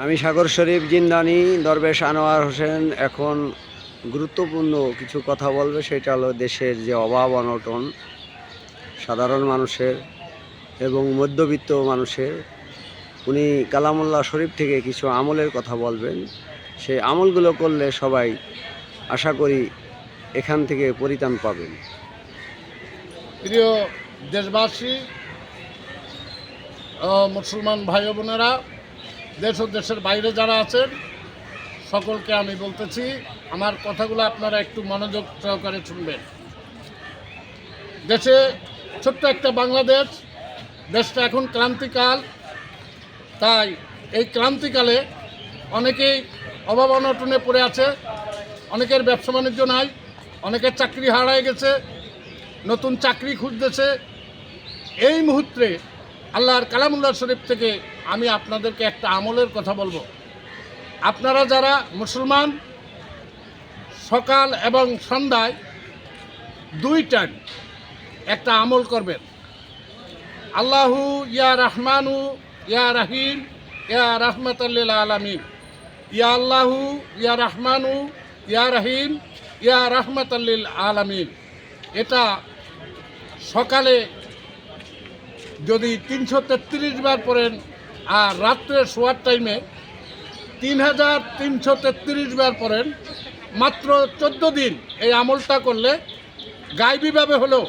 আমি সাগর শরীফ জিন্দানি, দরবেশ আনোয়ার হোসেন। এখন গুরুত্বপূর্ণ কিছু কথা বলবে, সেটা হলো দেশের যে অভাব, অনটন, সাধারণ মানুষের এবং মধ্যবিত্ত মানুষের। উনি কালামুল্লাহ শরীফ থেকে কিছু আমলের কথা বলবেন। সেই আমলগুলো করলে সবাই আশা করি এখান থেকে পরিত্রাণ পাবেন। প্রিয় দেশবাসী মুসলমান ভাই বোনেরা দেশ ও দেশের বাইরে যারা আছেন, সকলকে আমি বলতেছি, আমার কথাগুলো আপনারা একটু মনোযোগ সহকারে শুনবেন। দেশে ছোট্ট একটা বাংলাদেশ, দেশটা এখন ক্রান্তিকাল, তাই এই ক্রান্তিকালে অনেকেই অভাব অনটনে পড়ে আছে, অনেকের ব্যবসা বাণিজ্য নাই, অনেকের চাকরি হারায় গেছে, নতুন চাকরি খুঁজতেছে। এই মুহূর্তে আল্লাহর কালামুল্লাহ শরীফ থেকে আমি আপনাদেরকে একটা আমলের কথা বলব। আপনারা যারা মুসলমান, সকাল এবং সন্ধ্যায় দুই টাইম একটা আমল করবেন। আল্লাহু ইয়া রহমানু ইয়া রাহিম, ইয়া রহমতাল্লিল আলমিন। ইয়া আল্লাহু ইয়া রহমানু ইয়া রাহিম, ইয়া রহমতাল্লিল আলমিন। এটা সকালে যদি তিনশো তেত্রিশ বার পড়েন আর রাত্রে শোয়ার টাইমে তিন হাজার তিনশো তেত্রিশ বার পড়েন। মাত্র চোদ্দ দিন এই আমলটা করলে গাইবীভাবে হলেও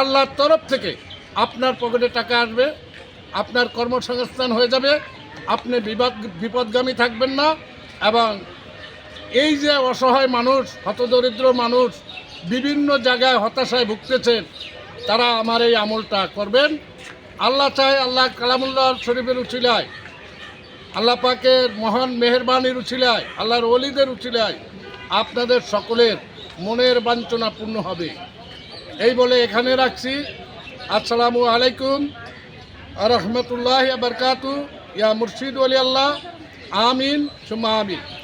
আল্লাহর তরফ থেকে আপনার পকেটে টাকা আসবে, আপনার কর্মসংস্থান হয়ে যাবে, আপনি বিপদ, বিপদগামী থাকবেন না এবং এই যে অসহায় মানুষ, হতদরিদ্র মানুষ বিভিন্ন জায়গায় হতাশায় ভুগতেছেন, তারা আমার এই আমলটা করবেন। আল্লাহ চায়, আল্লাহ কালামুল্লাহ শরীফের উচিলায়। আল্লাহ পাকের মহান মেহরবানির উচিলায়, আল্লাহর অলিদের উচিলায়। আপনাদের সকলের মনের বাঞ্ছনা পূর্ণ হবে। এই বলে এখানে রাখছি। আসসালামু আলাইকুম। রহমতুল্লাহ বরকাতু ইয়া মুর্শিদ আলী আল্লাহ। আমিন। সুমা আমিন।